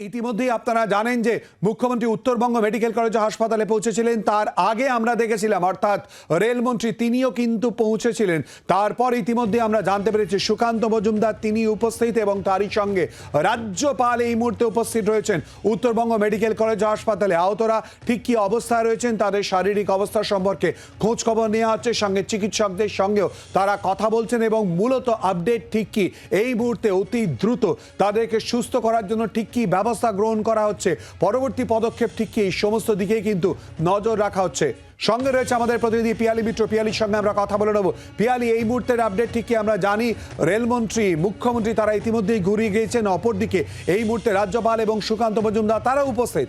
ইতিমধ্যেই আপনারা জানেন যে মুখ্যমন্ত্রী উত্তরবঙ্গ মেডিকেল কলেজ হাসপাতালে পৌঁছেছিলেন। তার আগে আমরা দেখেছিলাম, অর্থাৎ রেলমন্ত্রী তিনিও কিন্তু পৌঁছেছিলেন। তারপর ইতিমধ্যে আমরা জানতে পেরেছি, সুকান্ত মজুমদার তিনি উপস্থিত এবং তারই সঙ্গে রাজ্যপাল এই মুহূর্তে উপস্থিত রয়েছেন। উত্তরবঙ্গ মেডিকেল কলেজ হাসপাতালে আহতরা ঠিক কী অবস্থায় রয়েছেন, তাদের শারীরিক অবস্থা সম্পর্কে খোঁজ খবর নেওয়া হচ্ছে। সঙ্গে চিকিৎসকদের সঙ্গেও তারা কথা বলছেন এবং মূলত আপডেট ঠিক কি, এই মুহূর্তে অতি দ্রুত তাদেরকে সুস্থ করার জন্য ঠিক কি ব্যবস্থা গ্রহণ করা হচ্ছে। পরবর্তী পদক্ষেপ ঠিক কি? এই সমস্ত দিকেই কিন্তু নজর রাখা হচ্ছে। সঙ্গে রয়েছে আমাদের প্রতিনিধি পিয়ালি মিত্র। পিয়ালির সঙ্গে আমরা কথা বলে নেব। পিয়ালি, এই মুহূর্তের আপডেট ঠিক কি আমরা জানি? রেলমন্ত্রী, মুখ্যমন্ত্রী তারা ইতিমধ্যেই ঘুরিয়ে গিয়েছেন। অপরদিকে এই মুহূর্তে রাজ্যপাল এবং সুকান্ত মজুমদার তারা উপস্থিত।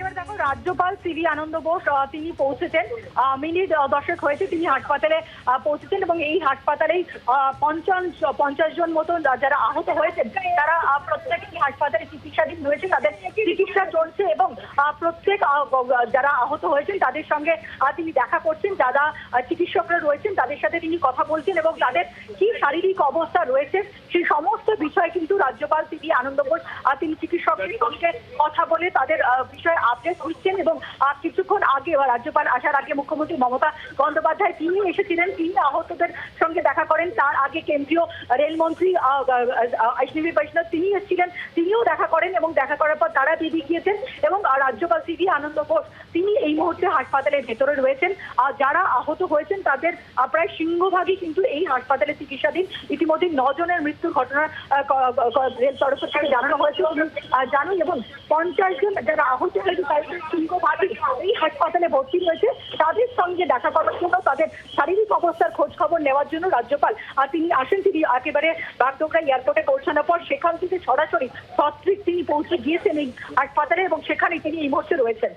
একেবারে দেখো রাজ্যপাল সিভি আনন্দ বোস তিনি পৌঁছেছেন। মিনিট দশেক হয়েছে তিনি হাসপাতালে পৌঁছেছেন এবং এই হাসপাতালেই পঞ্চাশ পঞ্চাশ জন মতো যারা আহত হয়েছেন, তারা প্রত্যেকেই হাসপাতালে চিকিৎসাধীন রয়েছে। তাদের চিকিৎসা প্রত্যেক যারা আহত হয়েছেন তাদের সঙ্গে তিনি দেখা করছেন, যারা চিকিৎসকরা রয়েছেন তাদের সাথে তিনি কথা বলছেন এবং তাদের কি শারীরিক অবস্থা রয়েছে, সেই সমস্ত বিষয় কিন্তু রাজ্যপাল তিনি আনন্দ বোস তিনি চিকিৎসকদের সঙ্গে কথা বলে তাদের বিষয়ে আপডেট দিচ্ছেন এবং কিছুক্ষণ আগে রাজ্যপাল আসার আগে মুখ্যমন্ত্রী মমতা বন্দ্যোপাধ্যায় তিনি এসেছিলেন, তিনি আহতদের সঙ্গে দেখা করেন, তার আগে কেন্দ্রীয় রেলমন্ত্রী অশ্বিনী বৈষ্ণব তিনি এসেছিলেন, তিনিও দেখা করেন এবং দেখা করার পর তারা বেরিয়ে গিয়েছেন এবং রাজ্যপাল সিভি আনন্দ বোস, তিনি এই মুহূর্তে হাসপাতালের ভেতরে রয়েছেন। আর যারা আহত হয়েছেন, তাদের প্রায় সিংহভাগই কিন্তু এই হাসপাতালে চিকিৎসাধীন। ইতিমধ্যে নজনের মৃত্যুর ঘটনা তরফ থেকে জানানো হয়েছে। জানেন এবং পঞ্চাশ জন যারা আহত হয়েছে তাদের সিংহভাগই এই হাসপাতালে ভর্তি রয়েছে। তাদের সঙ্গে দেখা করার জন্য তাদের শারীরিক অবস্থার নেওয়ার জন্য রাজ্যপাল আর তিনি আসেন তিনি একেবারে বাগডোগরা এয়ারপোর্টে পৌঁছানোর পর সেখান থেকে সরাসরি সত্রিক তিনি পৌঁছে গিয়েছেন এই হাসপাতালে এবং সেখানে তিনি এই মুহূর্তে রয়েছেন।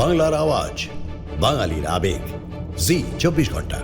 বাংলার আওয়াজ, বাঙালির আবেগ। জি, চব্বিশ ঘণ্টা।